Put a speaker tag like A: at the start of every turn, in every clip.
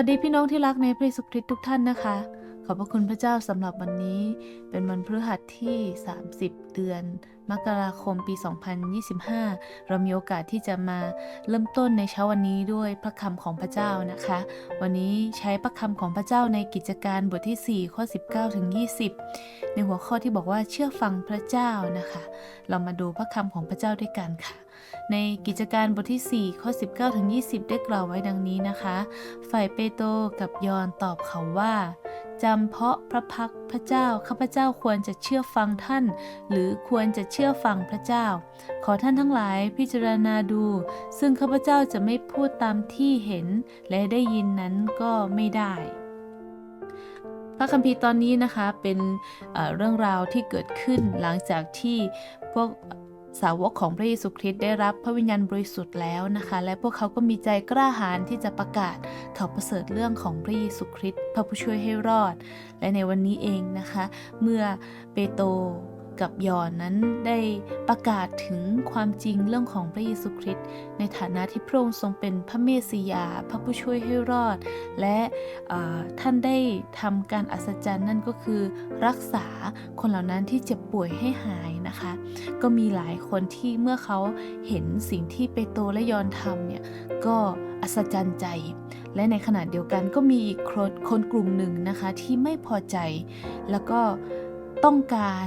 A: สวัสดีพี่น้องที่รักในพระสุคริสต์ทุกท่านนะคะ อบพระคุณพระเจ้าสำหรับวันนี้ เป็นวันพฤหัสที่ 30 เดือน มกราคมปี 2025 เรามีโอกาสที่จะมาเริ่มต้นในเช้าวันนี้ด้วยพระคำของพระเจ้านะคะ วันนี้ใช้พระคำของพระเจ้าในกิจการบทที่ 4 ข้อ 19ถึง20 ในหัวข้อที่บอกว่าเชื่อฟังพระเจ้านะคะ เรามาดูพระคำของพระเจ้าด้วยกันค่ะในกิจการบทที่ 4 ข้อ 19ถึง20 ได้กล่าวไว้ดังนี้นะคะ ฝ่ายเปโตรกับยอนตอบเขาว่า จำเพาะพระพักพระเจ้าข้าพเจ้าควรจะเชื่อฟังท่าน หรือควรจะเชื่อฟังพระเจ้า ขอท่านทั้งหลายพิจารณาดู ซึ่งข้าพเจ้าจะไม่พูดตามที่เห็น และได้ยินนั้นก็ไม่ได้พระคัมภีร์ตอนนี้นะคะเป็นเรื่องราวที่เกิดขึ้นหลังจากที่พวก สาวกของพระเยซูคริสต์ได้รับพระวิญญาณบริสุทธิ์แล้วนะคะ และพวกเขาก็มีใจกล้าหาญที่จะประกาศข่าวประเสริฐเรื่องของพระเยซูคริสต์พระผู้ช่วยให้รอด และในวันนี้เองนะคะ เมื่อเปโตร กับยอนนั้นได้ประกาศถึงความจริงเรื่องของพระเยซูคริสต์ในฐานะที่พระองค์ทรงเป็นพระเมสสิยา พระผู้ช่วยให้รอด และท่านได้ทำการอัศจรรย์นั่นก็คือรักษาคนเหล่านั้นที่เจ็บป่วยให้หายนะคะ ก็มีหลายคนที่เมื่อเขาเห็นสิ่งที่เปโตรและยอนทำเนี่ยก็อัศจรรย์ใจ และในขณะเดียวกันก็มีอีกคนกลุ่มหนึ่งนะคะที่ไม่พอใจแล้วก็ ต้องการ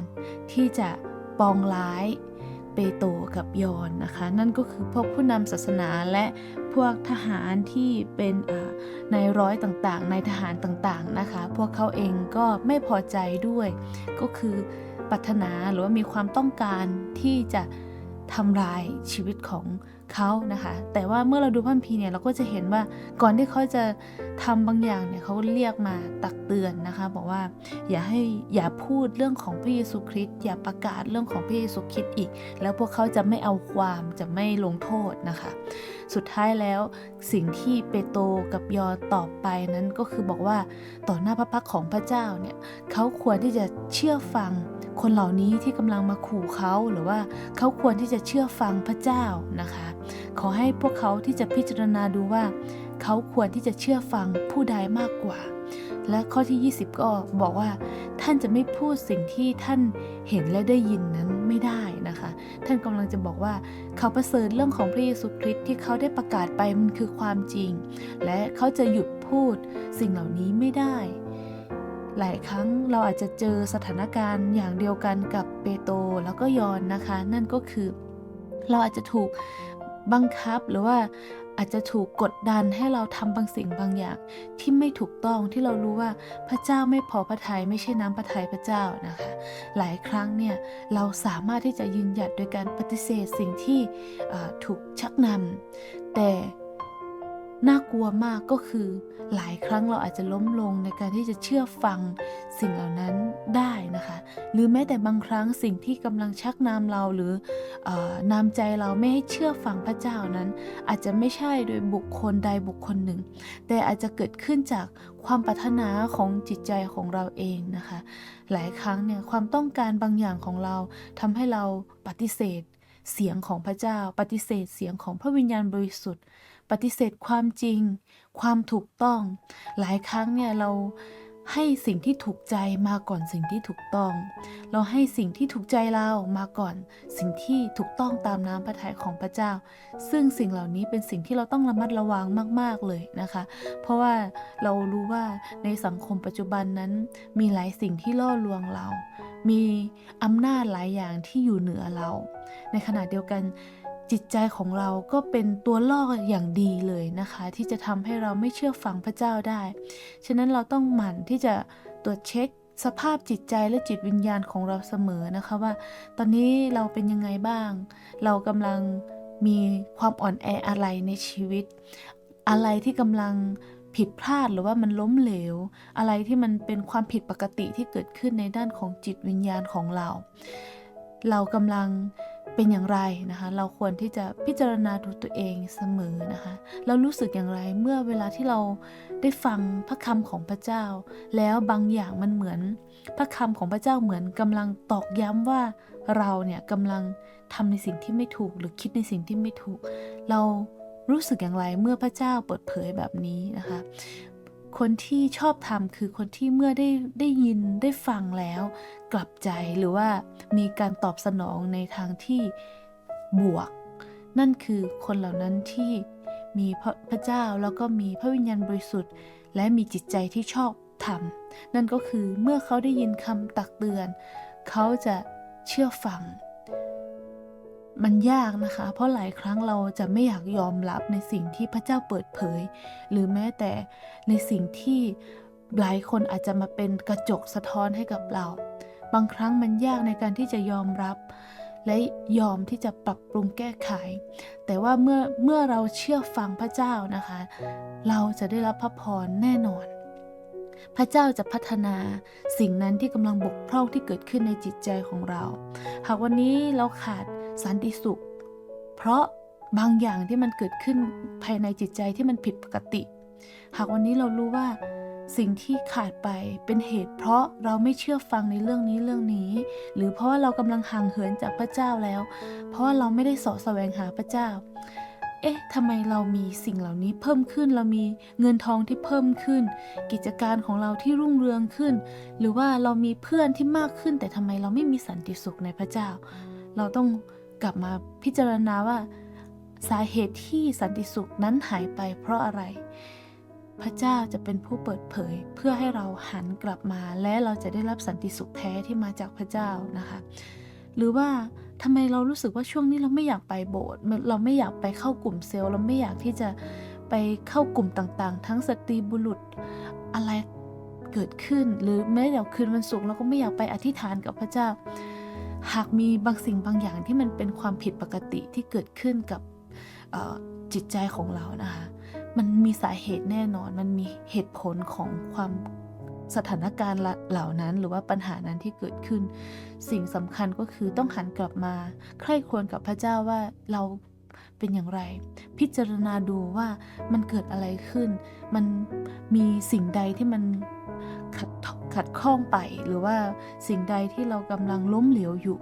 A: ที่จะปองร้ายเปโตรกับยอนนะคะ นั่นก็คือพวกผู้นำศาสนาและพวกทหารที่เป็นนายร้อยต่างๆนายทหารต่างๆนะคะ พวกเขาเองก็ไม่พอใจด้วย ก็คือปรารถนาหรือว่ามีความต้องการที่จะทำลายชีวิตของ เขานะคะ แต่ว่าเมื่อเราดูพระคัมภีร์เนี่ยเราก็จะเห็นว่าก่อนที่เขาจะทำบางอย่างเนี่ยเขาเรียกมาตักเตือนนะคะ บอกว่าอย่าให้อย่าพูดเรื่องของพระเยซูคริสต์อย่าประกาศเรื่องของพระเยซูคริสต์อีก แล้วพวกเขาจะไม่เอาความจะไม่ลงโทษนะคะ สุดท้ายแล้วสิ่งที่เปโตรกับยอตอบไปนั้นก็คือบอกว่าต่อหน้าพระพักของพระเจ้าเนี่ยเขาควรที่จะเชื่อฟังคนเหล่านี้ที่กำลังมาขู่เขาหรือว่าเขาควรที่จะเชื่อฟังพระเจ้านะคะ ขอให้พวกเขาที่จะพิจารณาดูว่า เขาควรที่จะเชื่อฟังผู้ใดมากกว่า และข้อที่ 20 ก็บอกว่า ท่านจะไม่พูดสิ่งที่ท่านเห็นและได้ยินนั้นไม่ได้นะคะ ท่านกำลังจะบอกว่าเขาประเสริฐเรื่องของพระเยซูคริสต์ที่เขาได้ประกาศไปมันคือความจริง และเขาจะหยุดพูดสิ่งเหล่านี้ไม่ได้หลายครั้งเราอาจจะเจอสถานการณ์อย่างเดียวกันกับเปโตรแล้วก็ยอนนะคะ นั่นก็คือ เราอาจจะถูก บังคับหรือว่าอาจจะถูกกดดันให้เราทำบางสิ่งบางอย่างที่ไม่ถูกต้องที่เรารู้ว่าพระเจ้าไม่พอพระทัยไม่ใช่น้ำพระทัยพระเจ้านะคะ หลายครั้งเนี่ยเราสามารถที่จะยืนหยัดโดยการปฏิเสธสิ่งที่ถูกชักนำแต่ น่ากลัวมากก็คือหลายครั้งเราอาจจะล้มลงในการที่จะเชื่อฟังสิ่งเหล่านั้นได้นะคะ หรือแม้แต่บางครั้งสิ่งที่กำลังชักนำเราหรือออนำใจเราไม่ให้เชื่อฟังพระเจ้านั้น อาจจะไม่ใช่โดยบุคคลใดบุคคลหนึ่ง แต่อาจจะเกิดขึ้นจากความปรารถนาของจิตใจของเราเองนะคะ หลายครั้งเนี่ยความต้องการบางอย่างของเราทำให้เราปฏิเสธเสียงของพระเจ้า ปฏิเสธเสียงของพระวิญญาณบริสุทธิ์ ปฏิเสธความจริง ความถูกต้อง หลายครั้งเนี่ยเราให้สิ่งที่ถูกใจมาก่อนสิ่งที่ถูกต้อง เราให้สิ่งที่ถูกใจเรามาก่อนสิ่งที่ถูกต้องตามน้ำพระทัยของพระเจ้า ซึ่งสิ่งเหล่านี้เป็นสิ่งที่เราต้องระมัดระวังมาก ๆ เลยนะคะ เพราะว่าเรารู้ว่าในสังคมปัจจุบันนั้น มีหลายสิ่งที่ล่อลวงเรา มีอำนาจหลายอย่างที่อยู่เหนือเรา ในขณะเดียวกัน จิตใจของเราก็เป็นตัวล่ออย่างดีเลยนะคะ ที่จะทำให้เราไม่เชื่อฟังพระเจ้าได้ ฉะนั้นเราต้องหมั่นที่จะตรวจเช็คสภาพจิตใจและจิตวิญญาณของเราเสมอนะคะว่า ตอนนี้เราเป็นยังไงบ้าง เรากำลังมีความอ่อนแออะไรในชีวิต อะไรที่กำลังผิดพลาดหรือว่ามันล้มเหลว อะไรที่มันเป็นความผิดปกติที่เกิดขึ้นในด้านของจิตวิญญาณของเรา เรากำลัง เป็นอย่างไรนะคะ เราควรที่จะพิจารณาดูตัวเองเสมอนะคะ เรารู้สึกอย่างไรเมื่อเวลาที่เราได้ฟังพระคำของพระเจ้า แล้วบางอย่างมันเหมือน พระคำของพระเจ้าเหมือนกำลังตอกย้ำว่าเราเนี่ยกำลังทำในสิ่งที่ไม่ถูก หรือคิดในสิ่งที่ไม่ถูก เรารู้สึกอย่างไรเมื่อพระเจ้าเปิดเผยแบบนี้นะคะ คนที่ชอบทำคือคนที่เมื่อได้ได้ยินได้ฟังแล้ว กลับใจหรือว่ามีการตอบสนองในทางที่บวก นั่นคือคนเหล่านั้นที่มีพระพระเจ้าแล้วก็มีพระวิญญาณบริสุทธิ์ และมีจิตใจที่ชอบธรรมนั่นก็คือเมื่อเขาได้ยินคำตักเตือน เขาจะเชื่อฟัง มันยากนะคะ เพราะหลายครั้งเราจะไม่อยากยอมรับในสิ่งที่พระเจ้าเปิดเผย หรือแม้แต่ในสิ่งที่หลายคนอาจจะมาเป็นกระจกสะท้อนให้กับเรา บางครั้งมันยากในการที่จะยอมรับ และยอมที่จะปรับปรุงแก้ไข แต่ว่าเมื่อเมื่อเราเชื่อฟังพระเจ้านะคะ เราจะได้รับพระพรแน่นอนพระเจ้าจะพัฒนาสิ่งนั้นที่กำลังบกพร่องที่เกิดขึ้นในจิตใจของเรา หากวันนี้เราขาด สันติสุข เพราะบางอย่างที่มันเกิดขึ้นภายในจิตใจที่มันผิดปกติ หากวันนี้เรารู้ว่าสิ่งที่ขาดไปเป็นเหตุ เพราะเราไม่เชื่อฟังในเรื่องนี้เรื่องนี้ หรือเพราะว่าเรากำลังห่างเหินจากพระเจ้าแล้ว เพราะว่าเราไม่ได้สาะแสวงหาพระเจ้า เอ๊ะทำไมเรามีสิ่งเหล่านี้เพิ่มขึ้นเรามีเงินทองที่เพิ่มขึ้น กิจการของเราที่รุ่งเรืองขึ้น หรือว่าเรามีเพื่อนที่มากขึ้น แต่ทำไมเราไม่มีสันติสุขในพระเจ้า เราต้อง กลับมาพิจารณาว่า สาเหตุที่สันติสุขนั้นหายไปเพราะอะไร พระเจ้าจะเป็นผู้เปิดเผยเพื่อให้เราหันกลับมา และเราจะได้รับสันติสุขแท้ที่มาจากพระเจ้านะคะ หรือว่าทำไมเรารู้สึกว่าช่วงนี้เราไม่อยากไปโบสถ์เราไม่อยากไปเข้ากลุ่มเซลล์ เราไม่อยากที่จะไปเข้ากลุ่มต่างๆ ทั้งสตรีบุรุษอะไรเกิดขึ้น หรือแม้แต่คืนวันศุกร์เราก็ไม่อยากไปอธิษฐานกับพระเจ้า หากมีบางสิ่งบางอย่างที่มันเป็นความผิดปกติที่เกิดขึ้นกับจิตใจของเรานะคะ มันมีสาเหตุแน่นอน มันมีเหตุผลของความสถานการณ์เหล่านั้น หรือว่าปัญหานั้นที่เกิดขึ้น สิ่งสำคัญก็คือต้องหันกลับมา ใคร่ควญกับพระเจ้าว่าเราเป็นอย่างไร พิจารณาดูว่ามันเกิดอะไรขึ้น มันมีสิ่งใดที่มัน ขัดขัดข้องไป หรือว่าสิ่งใดที่เรากำลังล้มเหลวอยู่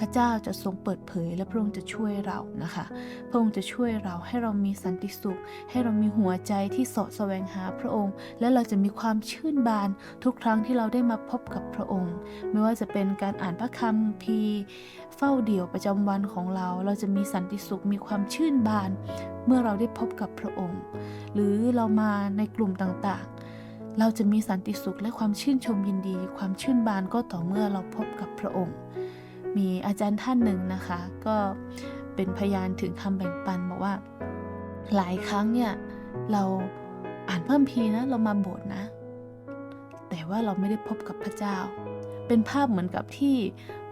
A: พระเจ้าจะทรงเปิดเผยและพระองค์จะช่วยเรานะคะ พระองค์จะช่วยเราให้เรามีสันติสุข ให้เรามีหัวใจที่สาะแสวงหาพระองค์ และเราจะมีความชื่นบานทุกครั้งที่เราได้มาพบกับพระองค์ ไม่ว่าจะเป็นการอ่านพระคัมภีร์เฝ้าเดี่ยวประจำวันของเรา เราจะมีสันติสุขมีความชื่นบาน เมื่อเราได้พบกับพระองค์ หรือเรามาในกลุ่มต่าง เราจะมีสันติสุขและความชื่นชมยินดี ความชื่นบานก็ต่อเมื่อเราพบกับพระองค์ มีอาจารย์ท่านหนึ่งนะคะ ก็เป็นพยานถึงคำแบ่งปันบอกว่า หลายครั้งเนี่ยเราอ่านเพิ่มพีนะเรามาโบสถ์นะ แต่ว่าเราไม่ได้พบกับพระเจ้า เป็นภาพเหมือนกับที่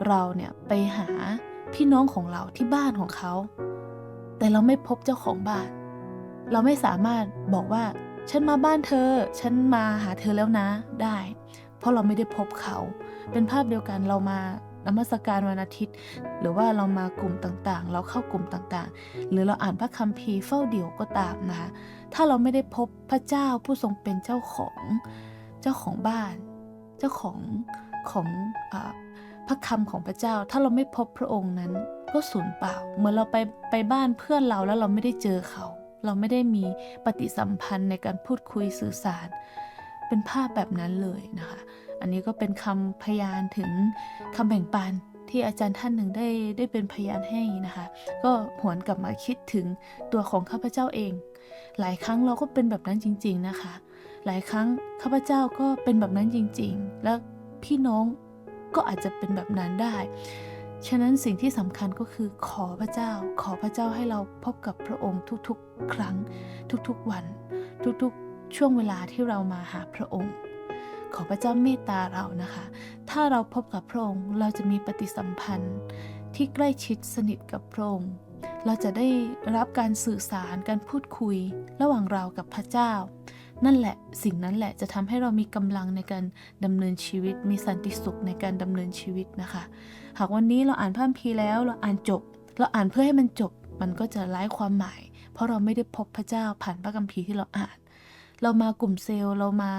A: เราเนี่ยไปหาพี่น้องของเราที่บ้านของเขา แต่เราไม่พบเจ้าของบ้าน เราไม่สามารถบอกว่า ฉันมาบ้านเธอ ฉันมาหาเธอแล้วนะ ได้ เพราะเราไม่ได้พบเขา เป็นภาพเดียวกันเรามานมัสการวันอาทิตย์ หรือว่าเรามากลุ่มต่างๆ เราเข้ากลุ่มต่างๆ หรือเราอ่านพระคัมภีร์เฝ้าเดี่ยวก็ตามนะคะ ถ้าเราไม่ได้พบพระเจ้าผู้ทรงเป็นเจ้าของเจ้าของบ้าน เจ้าของของอพระคำของพระเจ้า ถ้าเราไม่พบพระองค์นั้นก็สูญเปล่า เหมือนเราไปไปบ้านเพื่อนเราแล้วเราไม่ได้เจอเขา เราไม่ได้มีปฏิสัมพันธ์ในการพูดคุยสื่อสาร เป็นภาพแบบนั้นเลยนะคะ อันนี้ก็เป็นคำพยานถึงคำแบ่งปันที่อาจารย์ท่านหนึ่งได้ได้เป็นพยานให้นะคะ ก็หวนกลับมาคิดถึงตัวของข้าพเจ้าเอง หลายครั้งเราก็เป็นแบบนั้นจริง ๆนะคะ หลายครั้งข้าพเจ้าก็เป็นแบบนั้นจริง ๆ แล้วพี่น้องก็อาจจะเป็นแบบนั้นได้ ฉะนั้นสิ่งที่สำคัญก็คือขอพระเจ้า ขอพระเจ้าให้เราพบกับพระองค์ทุกๆ ครั้ง ทุกๆวัน ทุกๆ ช่วงเวลาที่เรามาหาพระองค์ ขอพระเจ้าเมตตาเรานะคะ ถ้าเราพบกับพระองค์เราจะมีปฏิสัมพันธ์ที่ใกล้ชิดสนิทกับพระองค์เราจะได้รับการสื่อสารการพูดคุยระหว่างเรากับพระเจ้า นั่นแหละสิ่งนั้นแหละจะทำให้เรามีกำลังในการดำเนินชีวิต มีสันติสุขในการดำเนินชีวิตนะคะ หากวันนี้เราอ่านพระคัมภีร์แล้วเราอ่านจบ เราอ่านเพื่อให้มันจบ มันก็จะไร้ความหมาย เพราะเราไม่ได้พบพระเจ้าผ่านพระคัมภีร์ที่เราอ่าน เรามากลุ่มเซลล์เรามา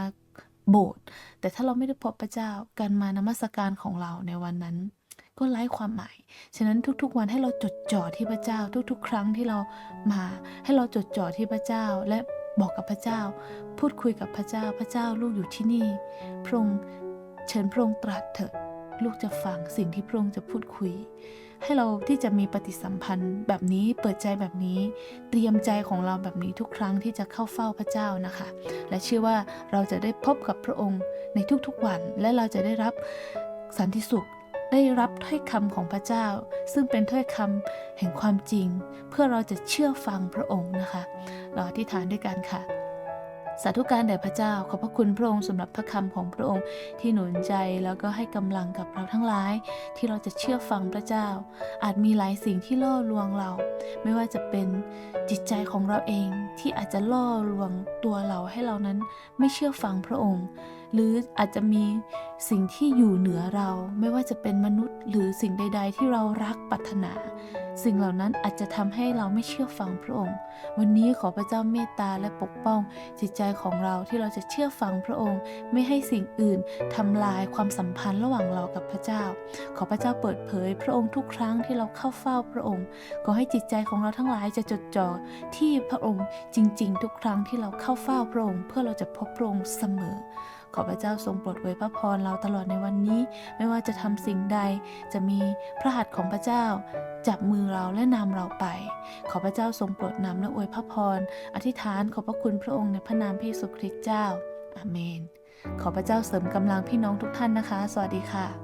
A: โบสถ์แต่ถ้าเราไม่ได้พบพระเจ้าการมานมัสการของเราในวันนั้น ก็ไร้ความหมาย ฉะนั้นทุกๆวันให้เราจดจ่อที่พระเจ้า ทุกๆ ครั้งที่เรามา ให้เราจดจ่อที่พระเจ้าและ บอกกับพระเจ้า พูดคุยกับพระเจ้าพระเจ้าลูกอยู่ที่นี่ พระองค์เชิญพระองค์ตรัสเถอะ ลูกจะฟังสิ่งที่พระองค์จะพูดคุย ให้เราที่จะมีปฏิสัมพันธ์แบบนี้เปิดใจแบบนี้ เตรียมใจของเราแบบนี้ทุกครั้งที่จะเข้าเฝ้าพระเจ้านะคะ และเชื่อว่าเราจะได้พบกับพระองค์ในทุกๆวัน และเราจะได้รับสันติสุข ได้รับถ้อยคำของพระเจ้า ซึ่งเป็นถ้อยคำแห่งความจริง เพื่อเราจะเชื่อฟังพระองค์นะคะเราอธิษฐานด้วยกันค่ะสาธุการแด่พระเจ้าขอบพระคุณพระองค์สำหรับพระคำของพระองค์ที่หนุนใจแล้วก็ให้กำลังกับเราทั้งหลาย ที่เราจะเชื่อฟังพระเจ้า อาจมีหลายสิ่งที่ล่อลวงเรา ไม่ว่าจะเป็นจิตใจของเราเองที่อาจจะล่อลวงตัวเราให้เรานั้นไม่เชื่อฟังพระองค์ หรืออาจจะมีสิ่งที่อยู่เหนือเรา ไม่ว่าจะเป็นมนุษย์หรือสิ่งใด ๆ ที่เรารักปรารถนา สิ่งเหล่านั้นอาจจะทำให้เราไม่เชื่อฟังพระองค์ วันนี้ขอพระเจ้าเมตตาและปกป้องจิตใจของเราที่เราจะเชื่อฟังพระองค์ ไม่ให้สิ่งอื่นทำลายความสัมพันธ์ระหว่างเรากับพระเจ้า ขอพระเจ้าเปิดเผย พระองค์ทุกครั้งที่เราเข้าเฝ้าพระองค์ขอให้จิตใจของเราทั้งหลายจะจดจ่อที่พระองค์จริง ๆ ทุกครั้งที่เราเข้าเฝ้าพระองค์ เพื่อเราจะพบพระองค์เสมอขอพระเจ้าทรงโปรดอวยพระพรเราตลอดในวันนี้ ไม่ว่าจะทำสิ่งใด จะมีพระหัตถ์ของพระเจ้าจับมือเราและนำเราไป ขอพระเจ้าทรงโปรดนำและอวยพระพร อธิษฐานขอบพระคุณพระองค์ในพระนามพระเยซูคริสต์เจ้า อาเมน ขอพระเจ้าเสริมกำลังพี่น้องทุกท่านนะคะ สวัสดีค่ะ